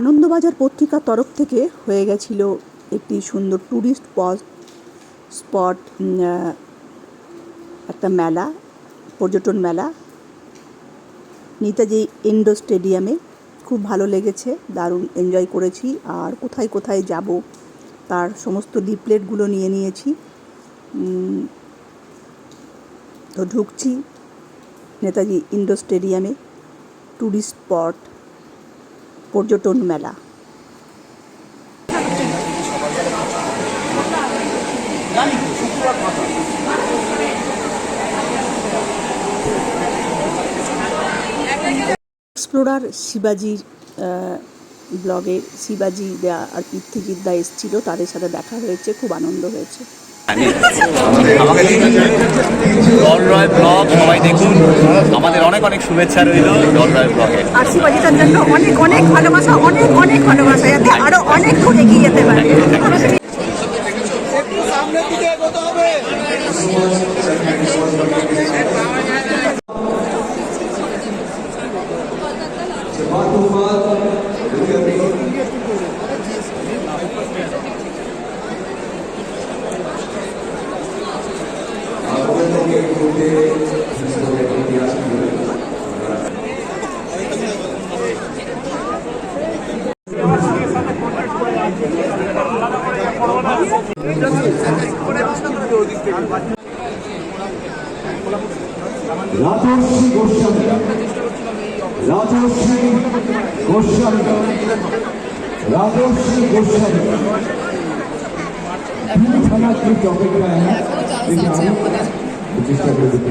আনন্দবাজার পত্রিকার তরফ থেকে হয়ে গেছিল একটি সুন্দর ট্যুরিস্ট স্পট একটা মেলা, পর্যটন মেলা। নেতাজি ইন্ডোর স্টেডিয়ামে খুব ভালো লেগেছে, দারুণ এনজয় করেছি, আর কোথায় কোথায় যাব তার সমস্ত লিপলেটগুলো নিয়ে নিয়েছি। তো ঢুকছি নেতাজি ইন্ডোর স্টেডিয়ামে ট্যুরিস্ট স্পট পর্যটন মেলা। এক্সপ্লোরার শিবাজির ব্লগে শিবাজি দা আর পৃথ্বীজিৎ দা এসেছিল, তাদের সাথে দেখা হয়েছে, খুব আনন্দ হয়েছে। আমাকে ডল রয় ব্লগ সবাই দেখুন। আমাদের অনেক অনেক শুভেচ্ছা রইল রয় ব্লগে। আর অনেক অনেক ভালোবাসা অনেক অনেক ভালোবাসা যাতে আরও অনেক দূর এগিয়ে যেতে পারে। রাজর্ষি গোস্বামী। রাজর্ষি গোস্বামী। রাজর্ষি গোস্বামী। থানা কি অপেক্ষায় চেষ্টা করে দেখি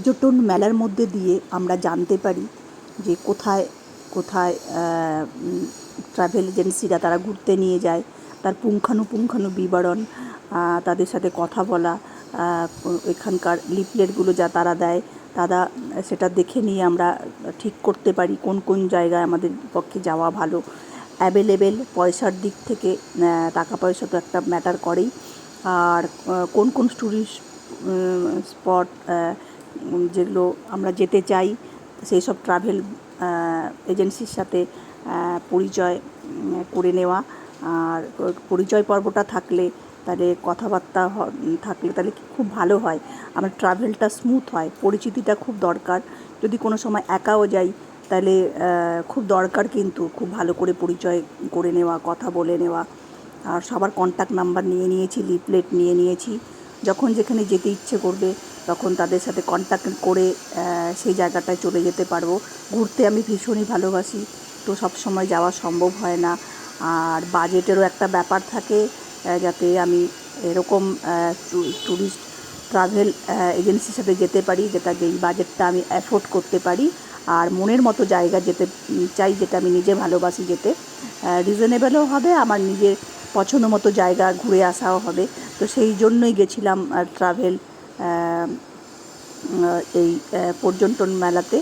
পর্যটন মেলার মধ্যে দিয়ে আমরা জানতে পারি যে কোথায় কোথায় ট্রাভেল এজেন্সিরা তারা ঘুরতে নিয়ে যায়, তার পুঙ্খানুপুঙ্খানু বিবরণ তাদের সাথে কথা বলা এখানকার লিফলেটগুলো যা তারা দেয়, তারা সেটা দেখে নিয়ে আমরা ঠিক করতে পারি কোন কোন জায়গায় আমাদের পক্ষে যাওয়া ভালো। অ্যাভেলেবেল পয়সার দিক থেকে টাকা পয়সা তো একটা ম্যাটার করেই। আর কোন কোন টুরিস্ট স্পট যেগুলো আমরা যেতে চাই, সেই সব ট্রাভেল এজেন্সির সাথে পরিচয় করে নেওয়া। আর পরিচয় পর্বটা থাকলে তাহলে কথাবার্তা থাকলে তাহলে খুব ভালো হয়। আমার ট্রাভেলটা স্মুথ হয়, পরিচিতিটা খুব দরকার। যদি কোনো সময় একাও যাই, তাহলে খুব দরকার কিন্তু খুব ভালো করে পরিচয় করে নেওয়া, কথা বলে নেওয়া। আর সবার কন্ট্যাক্ট নাম্বার নিয়ে নিয়েছি লিফলেট নিয়ে নিয়েছি। যখন যেখানে যেতে ইচ্ছে করবে তখন তাদের সাথে কন্ট্যাক্ট করে সেই জায়গাটায় চলে যেতে পারব। ঘুরতে আমি ভীষণই ভালোবাসি। তো সব সময় যাওয়া সম্ভব হয় না। আর বাজেটেরও একটা ব্যাপার থাকে যাতে আমি এরকম ট্যুরিস্ট ট্রাভেল এজেন্সির সাথে যেতে পারি, যেটা যেই বাজেটটা আমি অ্যাফোর্ড করতে পারি। আর মনের মতো জায়গা যেতে চাই, যেটা আমি নিজে ভালোবাসি যেতে। রিজনেবেলও হবে, আমার নিজের পছন্দ মতো জায়গা ঘুরে আসাও হবে। তো সেই জন্যই গেছিলাম ট্রাভেল এই পর্যটন মেলাতে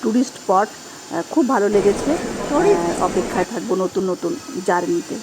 ট্যুরিস্ট স্পট খুব ভালো লেগেছে। অপেক্ষায় থাকব নতুন নতুন জার্নিতে